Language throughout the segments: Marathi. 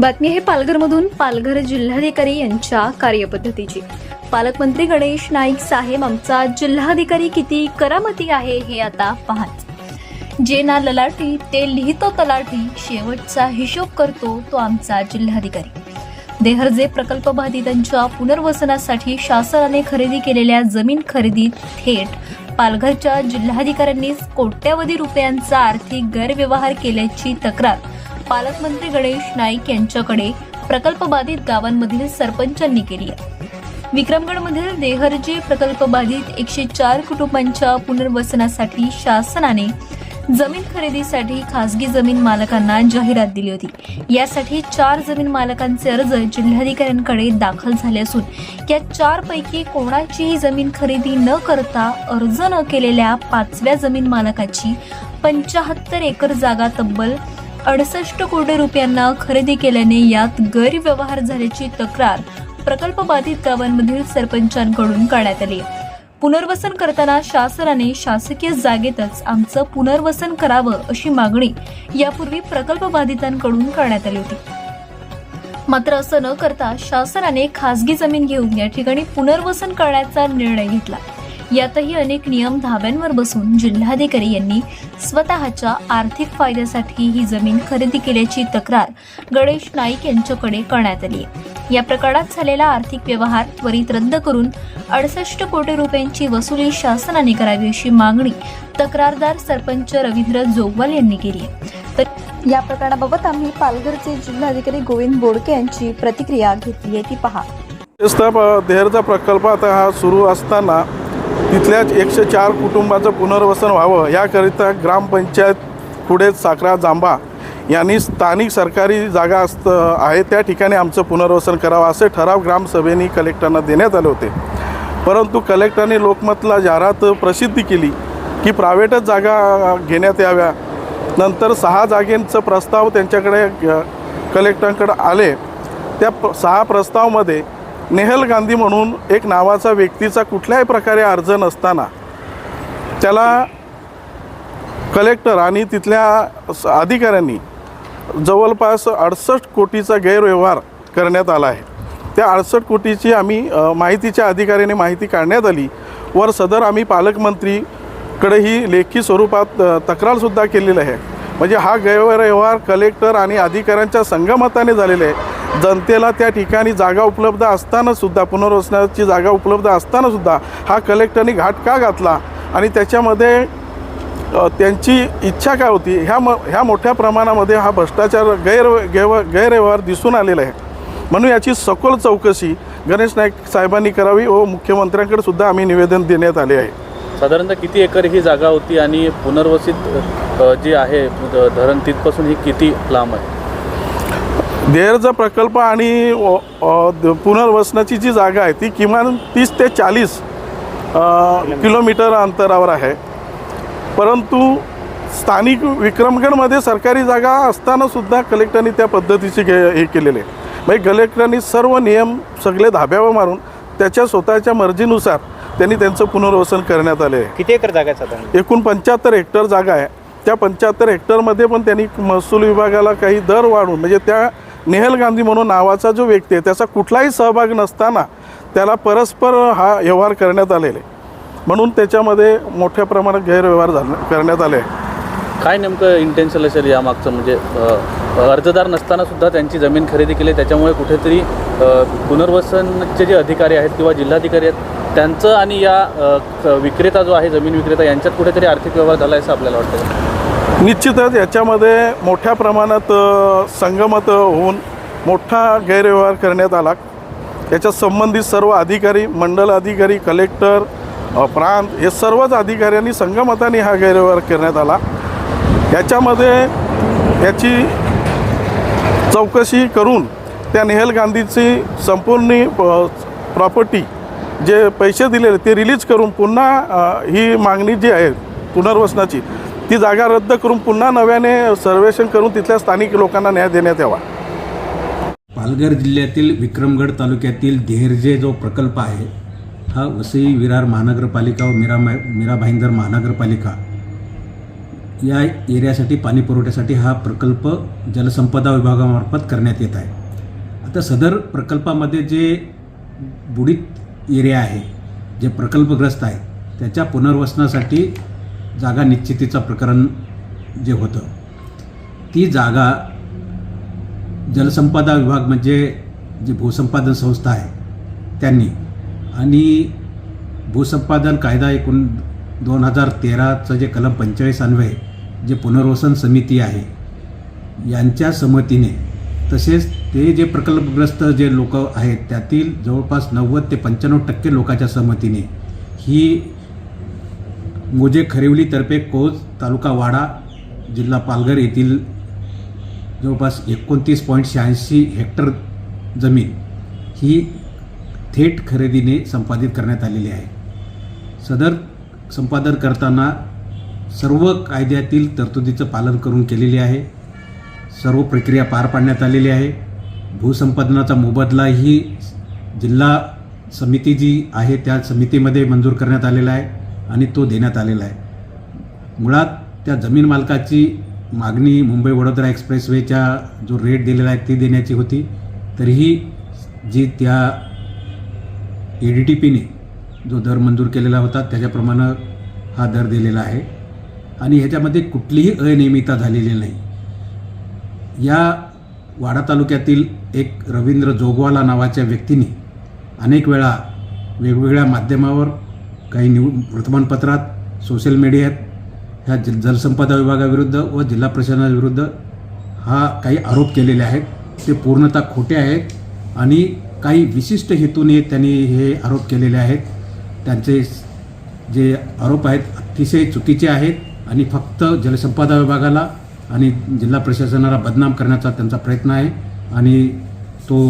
बातमी आहे पालघरमधून पालघर जिल्हाधिकारी यांच्या कार्यपद्धतीची. पालकमंत्री गणेश नाईक साहेब आमचा जिल्हाधिकारी किती करामती आहे हे आता पाहाच जे ना ललाटी ते लिहितो तलाठी शेवटचा हिशोब करतो तो आमचा जिल्हाधिकारी. देहरजे प्रकल्प बाधितांच्या पुनर्वसनासाठी शासनाने खरेदी केलेल्या जमीन खरेदीत थेट पालघरच्या जिल्हाधिकाऱ्यांनीच कोट्यवधी रुपयांचा आर्थिक गैरव्यवहार केल्याची तक्रार. पालकमंत्री गणेश नाईक यांच्याकडे प्रकल्पबाधित गावांमधील सरपंचांनी केली आहे. विक्रमगडमधील देहरजे प्रकल्पबाधित एकशे चार कुटुंबांच्या पुनर्वसनासाठी शासनाने जमीन खरेदीसाठी खासगी जमीन मालकांना जाहिरात दिली होती. यासाठी चार जमीन मालकांचे अर्ज जिल्हाधिकाऱ्यांकडे दाखल झाले असून या चार पैकी कोणाचीही जमीन खरेदी न करता अर्ज न केलेल्या पाचव्या जमीन मालकाची पंचाहत्तर एकर जागा तब्बल अडसष्ट कोटी रुपयांना खरेदी केल्याने यात गैरव्यवहार झाल्याची तक्रार प्रकल्प बाधित गावांमधील सरपंचांकडून करण्यात आली. पुनर्वसन करताना शासनाने शासकीय जागेतच आमचं पुनर्वसन करावं अशी मागणी यापूर्वी प्रकल्प बाधितांकडून करण्यात आली होती. मात्र असं न करता शासनाने खासगी जमीन घेऊन या ठिकाणी पुनर्वसन करण्याचा निर्णय घेतला. यातही अनेक नियम धाब्यांवर बसून जिल्हाधिकारी यांनी स्वतःच्या आर्थिक फायद्यासाठी ही जमीन खरेदी केल्याची तक्रार गणेश नाईक यांच्याकडे करण्यात आली. आहे या प्रकरणात झालेला आर्थिक व्यवहार त्वरित रद्द करून अडसष्ट कोटी रुपयांची वसुली शासनाने करावी अशी मागणी तक्रारदार सरपंच रवींद्र जोगवाल यांनी केली तर या प्रकरणाबाबत आम्ही पालघरचे जिल्हाधिकारी गोविंद बोडके यांची प्रतिक्रिया घेतली आहे. ती पहा. देहरचा प्रकल्प आता हा सुरू असताना तिथल्याच एकशे चार कुटुंबाचं पुनर्वसन व्हावं याकरिता ग्रामपंचायत पुढे साखरा जांबा यांनी स्थानिक सरकारी जागा असत आहे त्या ठिकाणी आमचं पुनर्वसन करावं असे ठराव ग्रामसभेने कलेक्टरना देण्यात आले होते. परंतु कलेक्टरने लोकमतला जाहिरात प्रसिद्धी केली की प्रायव्हेटच जागा घेण्यात याव्या. नंतर सहा जागेंचं प्रस्ताव त्यांच्याकडे कलेक्टरांकडे आले. त्या सहा प्रस्तावमध्ये नेहल गांधी म्हणून एक नावाचा व्यक्तीचा कुठल्याही प्रकारे अर्ज नसताना त्याला कलेक्टर आणि तिथल्या स- अधिकाऱ्यांनी जवळपास अडसष्ट कोटीचा गैरव्यवहार करण्यात आला आहे. त्या अडसष्ट कोटीची आम्ही माहितीच्या अधिकाऱ्याने माहिती काढण्यात आली. वर सदर आम्ही पालकमंत्रीकडे ही लेखी स्वरूपात तक्रारसुद्धा केलेली आहे. म्हणजे हा गैरव्यवहार कलेक्टर आणि अधिकाऱ्यांच्या संगमताने झालेला आहे. जनतेला त्या ठिकाणी जागा उपलब्ध असतानासुद्धा पुनर्वसनाची जागा उपलब्ध असतानासुद्धा हा कलेक्टरनी घाट का घातला? आणि त्याच्यामध्ये त्यांची इच्छा काय होती? ह्या म ह्या मोठ्या प्रमाणामध्ये हा भ्रष्टाचार गैर गैव गैरव्यवहार दिसून आलेला आहे. म्हणून याची सखोल चौकशी गणेश नाईक साहेबांनी करावी व मुख्यमंत्र्यांकडे सुद्धा आम्ही निवेदन देण्यात आले आहे. साधारणतः किती एकर ही जागा होती आणि पुनर्वसित जी आहे धरण तिथपासून ही किती लांब आहे? देहरचा प्रकल्प आणि पुनर्वसनाची जी जागा आहे ती किमान तीस ते चाळीस किलोमीटर अंतरावर आहे. परंतु स्थानिक विक्रमगडमध्ये सरकारी जागा असतानासुद्धा कलेक्टरनी त्या पद्धतीचे घे हे केलेले. आहे म्हणजे कलेक्टरांनी सर्व नियम सगळे धाब्यावर मारून त्याच्या स्वतःच्या मर्जीनुसार त्यांनी त्यांचं पुनर्वसन करण्यात आले आहे. किती एकर जागा आहे एकूण पंच्याहत्तर हेक्टर जागा आहे. त्या पंच्याहत्तर हेक्टरमध्ये पण त्यांनी महसूल विभागाला काही दर वाढून म्हणजे त्या नेहल गांधी म्हणून नावाचा जो व्यक्ती आहे त्याचा कुठलाही सहभाग नसताना त्याला परस्पर हा व्यवहार करण्यात आलेले. म्हणून त्याच्यामध्ये मोठ्या प्रमाणात गैरव्यवहार झाला करण्यात आले. आहे काय नेमकं इंटेन्शन असेल यामागचं? म्हणजे अर्जदार नसताना सुद्धा त्यांची जमीन खरेदी केली त्याच्यामुळे कुठेतरी पुनर्वसनचे जे अधिकारी आहेत किंवा जिल्हाधिकारी आहेत त्यांचं आणि या विक्रेता जो आहे जमीन विक्रेता यांच्यात कुठेतरी आर्थिक व्यवहार झाला असं आपल्याला वाटतं निश्चितच याच्यामध्ये मोठ्या प्रमाणात संगमत होऊन मोठा गैरव्यवहार करण्यात आला. याच्या संबंधित सर्व अधिकारी मंडल अधिकारी कलेक्टर प्रांत हे सर्वच अधिकाऱ्यांनी संगमताने हा गैरव्यवहार करण्यात आला. याच्यामध्ये याची चौकशी करून त्या नेहल गांधीची संपूर्ण प्रॉपर्टी जे पैसे दिलेले ते रिलीज करून पुन्हा ही मागणी जी आहे पुनर्वसनाची ती जागा रद्द करून पुन्हा नव्याने सर्वेक्षण करून तिथल्या स्थानिक लोकांना न्याय देण्यात यावा. पालघर जिल्ह्यातील विक्रमगड तालुक्यातील देहरजे जो प्रकल्प आहे हा वसई विरार महानगरपालिका व मीरा मीरा भाईंदर महानगरपालिका या एरियासाठी पाणी पुरवठ्यासाठी हा प्रकल्प जलसंपदा विभागामार्फत करण्यात येत आहे. आता सदर प्रकल्पामध्ये जे बुडीत एरिया आहे जे प्रकल्पग्रस्त आहे त्याच्या पुनर्वसनासाठी जागा निश्चितीचं प्रकरण जे होतं ती जागा जलसंपदा विभाग म्हणजे जी भूसंपादन संस्था आहे त्यांनी आणि भूसंपादन कायदा एकूण दोन हजार तेराचं जे कलम पंचेचाळीस अन्वये जे पुनर्वसन समिती आहे यांच्या संमतीने तसेच ते जे प्रकल्पग्रस्त जे लोक आहेत त्यातील जवळपास नव्वद ते पंच्याण्णव टक्के लोकांच्या संमतीने ही मोजे खरिवलीतर्फे कोच तालुका वाडा जिल्हा पालघर येथील जवळपास एकोणतीस पॉईंट शहाऐंशी हेक्टर जमीन ही थेट खरेदीने संपादित करण्यात आलेली आहे. सदर संपादन करताना सर्व कायद्यातील तरतुदीचं पालन करून केलेली आहे. सर्व प्रक्रिया पार पाडण्यात आलेली आहे. भूसंपादनाचा मोबदलाही जिल्हा समिती जी आहे त्या समितीमध्ये मंजूर करण्यात आलेला आहे. आणि तो देण्यात आलेला आहे. मुळात त्या जमीन मालकाची मागणी मुंबई वडोदरा एक्सप्रेसवेच्या जो रेट दिलेला आहे ती देण्याची होती. तरीही जी त्या ए डी टी पीने जो दर मंजूर केलेला होता त्याच्याप्रमाणे हा दर दिलेला आहे. आणि ह्याच्यामध्ये कुठलीही अनियमितता झालेली नाही. या वाडा तालुक्यातील एक रवींद्र जोगवाला नावाच्या व्यक्तीने अनेक वेळा वेगवेगळ्या माध्यमावर काही न्यू वर्तमानपत्रात सोशल मीडियात ह्या ज जलसंपदा विभागाविरुद्ध व जिल्हा प्रशासनाविरुद्ध हा काही आरोप केलेले आहेत. ते पूर्णतः खोटे आहेत आणि काही विशिष्ट हेतूने त्यांनी हे आरोप केलेले आहेत. त्यांचे जे आरोप आहेत अतिशय चुकीचे आहेत आणि फक्त जलसंपदा विभागाला आणि जिल्हा प्रशासनाला बदनाम करण्याचा त्यांचा प्रयत्न आहे आणि तो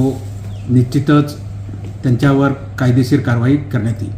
निश्चितच त्यांच्यावर कायदेशीर कारवाई करण्यात येईल.